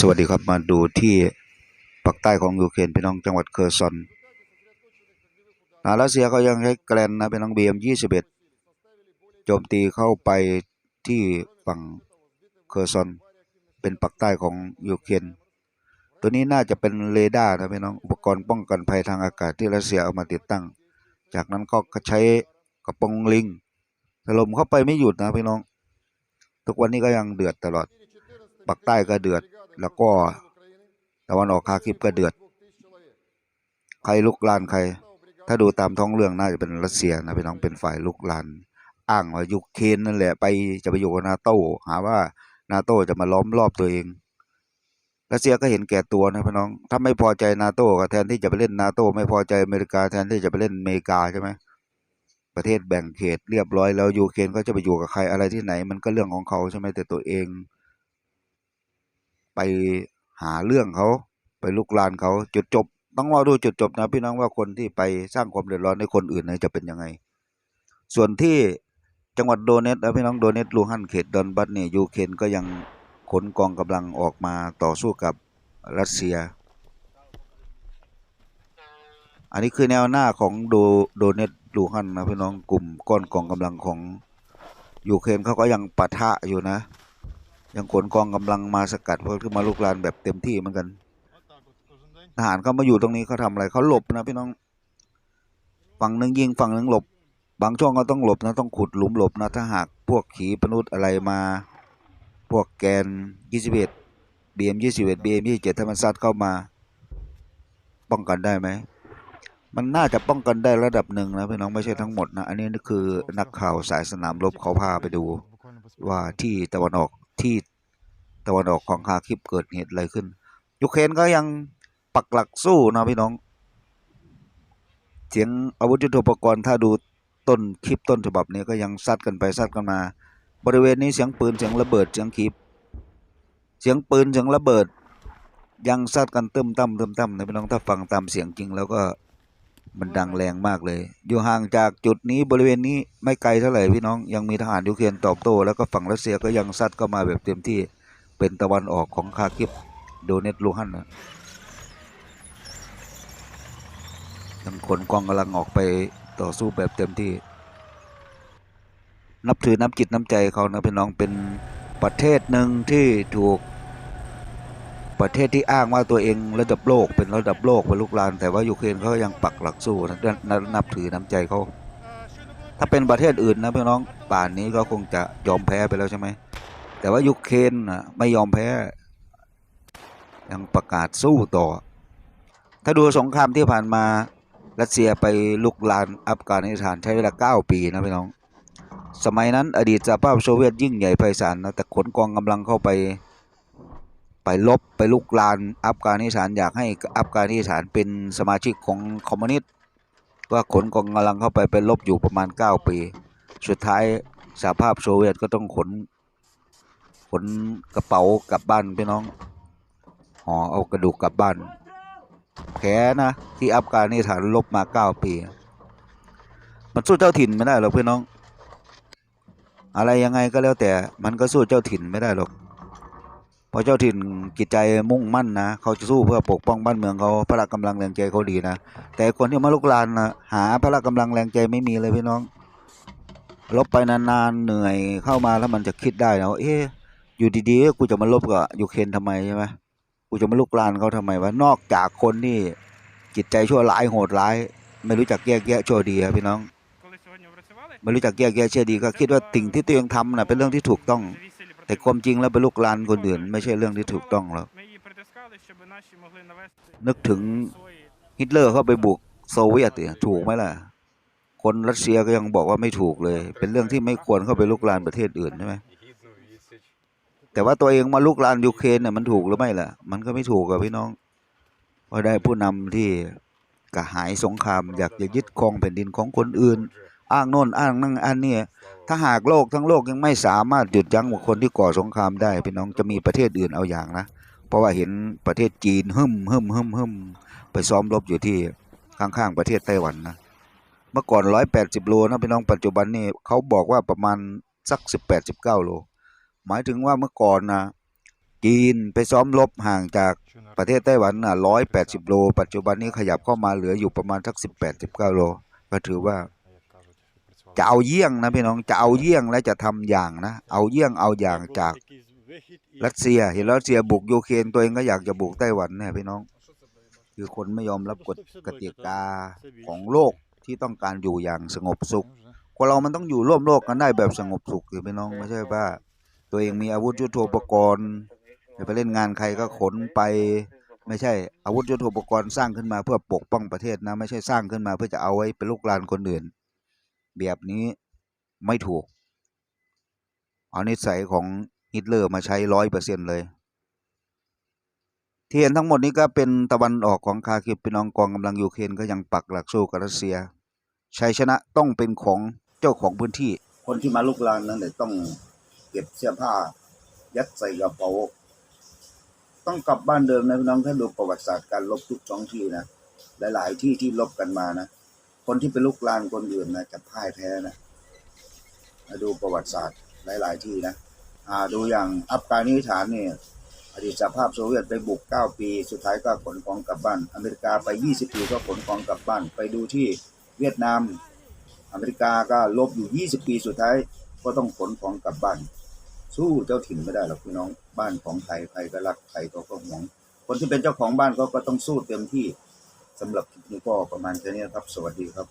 สวัสดีครับมาดูที่ปักใต้ของยูเครนพี่น้องจังหวัดเคอร์ซอนนารัสเซียเขายังใช้แกลนนะพี่น้องบีเอ็มยี่สิบเอ็ดโจมตีเข้าไปที่ฝั่งเคอร์ซอน เป็นปักใต้ของยูเครนตัวนี้น่าจะเป็นเรดาร์นะพี่น้องอุปกรณ์ป้องกันภัยทางอากาศที่รัสเซียเอามาติดตั้ง จากนั้นก็ใช้กระปองลิงถล่มเข้าไปไม่หยุดนะพี่น้อง ทุกวันนี้ก็ยังเดือดตลอดปักใต้ก็เดือด แล้วก็ตะวันออกคาคิปก็เดือด ใครลุกลานใคร ถ้าดูตามท้องเรื่องน่าจะเป็นรัสเซียนะพี่น้องเป็นฝ่ายลุกลาน อ้างว่ายูเครนนั่นแหละไปจะไปอยู่กับนาโต้หาว่านาโต้จะมาล้อมรอบตัวเองรัสเซียก็เห็นแก่ตัวนะพี่น้อง ถ้าไม่พอใจนาโต้ก็แทนที่จะไปเล่นนาโต้ไม่พอใจอเมริกาแทนที่จะไปเล่นอเมริกาใช่ไหมประเทศแบ่งเขตเรียบร้อยแล้วยูเครนก็จะไปอยู่กับใครอะไรที่ไหน มันก็เรื่องของเขาใช่ไหมแต่ตัวเอง ไปหาเรื่องเขาไปลุกลานเขาจุดจบ ต้องรอดูจุดจบนะพี่น้องว่าคนที่ไปสร้างความเดือดร้อนให้คนอื่นเนี่ยจะเป็นยังไง ส่วนที่จังหวัดโดเนตนะพี่น้องโดเนตลูฮันเขตดอนบัสเนี่ยยูเครนก็ยังขนกองกำลังออกมาต่อสู้กับรัสเซีย อันนี้คือแนวหน้าของโดโดเนตลูฮันนะพี่น้องกลุ่มก้อนกองกำลังของยูเครนเขาก็ยังปะทะอยู่นะ ยังขนกองกำลังมาสกัดเพื่อขึ้นมาลุกลานแบบเต็มที่เหมือนกันทหารเขามาอยู่ตรงนี้เขาทำอะไรเขาหลบนะพี่น้องฝั่งหนึ่งยิงฝั่งหนึ่งหลบ บางช่วงก็ต้องหลบนะต้องขุดหลุมหลบนะถ้าหากพวกขีปนุษย์อะไรมา พวกแกน21 BM 21 BM 27ถ้ามันซัดเข้ามา ป้องกันได้ไหมมันน่าจะป้องกันได้ระดับหนึ่งนะพี่น้องไม่ใช่ทั้งหมดนะ อันนี้นี่คือนักข่าวสายสนามรบเขาพาไปดู ว่าที่ตะวันออก ที่ตะวันออกของคาคิปเกิดเหตุอะไรขึ้น ยูเครนก็ยังปักหลักสู้นะพี่น้อง เสียงอาวุธยุทโธปกรณ์ถ้าดูต้นคลิปต้นฉบับนี้ก็ยังซัดกันไปซัดกันมา บริเวณนี้เสียงปืนเสียงระเบิดเสียงคลิป เสียงปืนเสียงระเบิด ยังซัดกันเติมตั้มเติมตั้มนะพี่น้องถ้าฟังตามเสียงจริงแล้วก็ มันดังแรงมากเลย อยู่ห่างจากจุดนี้บริเวณนี้ไม่ไกลเท่าไหร่พี่น้องยังมีทหารยูเครนตอบโต้ แล้วก็ฝั่งรัสเซียก็ยังซัดเข้ามาแบบเต็มที่เป็นตะวันออกของคาคิปโดเนตลูฮันนะยังขนกองกำลังออกไปต่อสู้แบบเต็มที่ นับถือน้ำจิตน้ำใจเขานะพี่น้องเป็นประเทศหนึ่งที่ถูก ประเทศที่อ้างว่าตัวเองระดับโลกเป็นระดับโลกเป็นลูกลาน แต่ว่ายูเครนเขายังปักหลักสู้นะนับถือน้ำใจเขาถ้าเป็นประเทศอื่นนะพี่น้องป่านนี้ก็คงจะยอมแพ้ไปแล้วใช่ไหมแต่ว่ายูเครนนะไม่ยอมแพ้ ยังประกาศสู้ต่อ ถ้าดูสงครามที่ผ่านมารัสเซียไปลุกลานอัฟกานิสถานใช้เวลา 9 ปีนะพี่น้อง สมัยนั้นอดีตสหภาพโซเวียตยิ่งใหญ่ไพศาลนะแต่ขนกองกำลังเข้าไป ไปลบไปลุกลานอัฟกานิสถานอยากให้อัฟกานิสถานเป็นสมาชิกของคอมมิวนิสต์ว่าขนกองกำลังเข้าไปไปลบอยู่ประมาณ 9 ปี สุดท้ายสหภาพโซเวียตก็ต้องขน ขนกระเป๋ากลับบ้านพี่น้องห่อเอากระดูกกลับบ้านแผลนะที่อัฟกานิสถานลบมาเก้าปี มันสู้เจ้าถิ่นไม่ได้หรอกพี่น้อง อะไรยังไงก็แล้วแต่มันก็สู้เจ้าถิ่นไม่ได้หรอก พอเจ้าถิ่นกิจใจมุ่งมั่นนะเขาจะสู้เพื่อปกป้องบ้านเมืองเขาพละกำลังแรงใจเขาดีนะแต่คนที่มาลุกลานนะหาพละกำลังแรงใจไม่มีเลยพี่น้องลบไปนานๆเหนื่อยเข้ามาแล้วมันจะคิดได้นะเอ๊ะอยู่ดีๆกูจะมาลบกับยูเครนทำไมใช่ไหมกูจะมาลุกลานเขาทำไมวะนอกจากคนนี่จิตใจชั่วร้ายโหดร้าย ไม่รู้จักแยกแยะชั่วดีครับพี่น้อง ไม่รู้จักแยกแยะเชื่อดีก็คิดว่าสิ่งที่ตัวเองทำน่ะเป็นเรื่องที่ถูกต้อง แต่ความจริงแล้วไปลุกลานคนอื่น ไม่ใช่เรื่องที่ถูกต้องแล้วนึกถึงฮิตเลอร์เข้าไปบุกโซเวียตเนี่ยถูกไหมล่ะ คนรัสเซียก็ยังบอกว่าไม่ถูกเลย เป็นเรื่องที่ไม่ควรเข้าไปลุกลานประเทศอื่นใช่ไหมแต่ว่าตัวเองมาลุกลานยูเครนเนี่ยมันถูกหรือไม่ล่ะ มันก็ไม่ถูกกับพี่น้องเพราะได้ผู้นำที่กระหายสงคราม อยากจะยึดครองแผ่นดินของคนอื่น อ้างโน่นอ้างนั่งอันนี้ ถ้าหากโลกทั้งโลกยังไม่สามารถหยุดยั้งบุคคลที่ก่อสงครามได้พี่น้องจะมีประเทศอื่นเอาอย่างนะ เพราะว่าเห็นประเทศจีนหึ่มหึ่มหึ่มหึ่มไปซ้อมรบอยู่ที่ข้างๆประเทศไต้หวันนะ เมื่อก่อนร้อยแปดสิบโลนะพี่น้องปัจจุบันนี่เขาบอกว่าประมาณสักสิบแปดสิบเก้าโล หมายถึงว่าเมื่อก่อนนะจีนไปซ้อมรบห่างจากประเทศไต้หวันน่ะ180โล ปัจจุบันนี้ขยับเข้ามาเหลืออยู่ประมาณสัก18-19โล ก็ถือว่า จะเอาเยี่ยงนะพี่น้องจะเอาเยี่ยงและจะทำอย่างนะ เอาเยี่ยงเอาอย่างจากรัสเซีย เห็นรัสเซียบุกยูเครนตัวเองก็อยากจะบุกไต้หวันเนี่ยพี่น้อง คือคนไม่ยอมรับกฎกติกาของโลกที่ต้องการอยู่อย่างสงบสุขคนเรามันต้องอยู่ร่วมโลกกันได้แบบสงบสุขสิพี่น้องไม่ใช่ว่า ตัวเองมีอาวุธยุทโธปกรณ์ไปเล่นงานใครก็ขนไปไม่ใช่อาวุธยุทโธปกรณ์สร้างขึ้นมาเพื่อปกป้องประเทศนะ ไม่ใช่สร้างขึ้นมาเพื่อจะเอาไว้เป็นลูกหลานคนอื่น แบบนี้ไม่ถูก เอานิสัยของฮิตเลอร์มาใช้ร้อยเปอร์เซ็นเลย ที่เห็นทั้งหมดนี้ก็เป็นตะวันออกของคาคิบพี่น้องกองกำลังยูเครนก็ยังปักหลักสู้กับรัสเซียชัยชนะต้องเป็นของเจ้าของพื้นที่ คนที่มาลุกลานนั้นต้องเก็บเสื้อผ้า ยัดใส่กระเป๋าต้องกลับบ้านเดิมนะพี่น้องถ้าดูประวัติศาสตร์การลบทุกท้องที่นะหลาย ๆ ที่ที่ลบกันมานะ คนที่ไปลุกลานคนอื่นนะจะพ่ายแพ้นะมาดูประวัติศาสตร์หลาย ๆ ที่นะอ่าดูอย่างอัฟกานิสถานเนี่ยอดีตสหภาพโซเวียตไปบุก 9 ปี สุดท้ายก็ขนของกลับบ้าน อเมริกาไป 20 ปีก็ขนของกลับบ้าน ไปดูที่เวียดนาม อเมริกาก็ลบอยู่ 20 ปีสุดท้ายก็ต้องขนของกลับบ้าน สู้เจ้าถิ่นไม่ได้หรอกพี่น้องบ้านของใครใครก็รักใครก็ก็หวง คนที่เป็นเจ้าของบ้านก็ก็ต้องสู้เต็มที่ สำหรับคลิปนี้ก็ประมาณแค่นี้ครับ สวัสดีครับ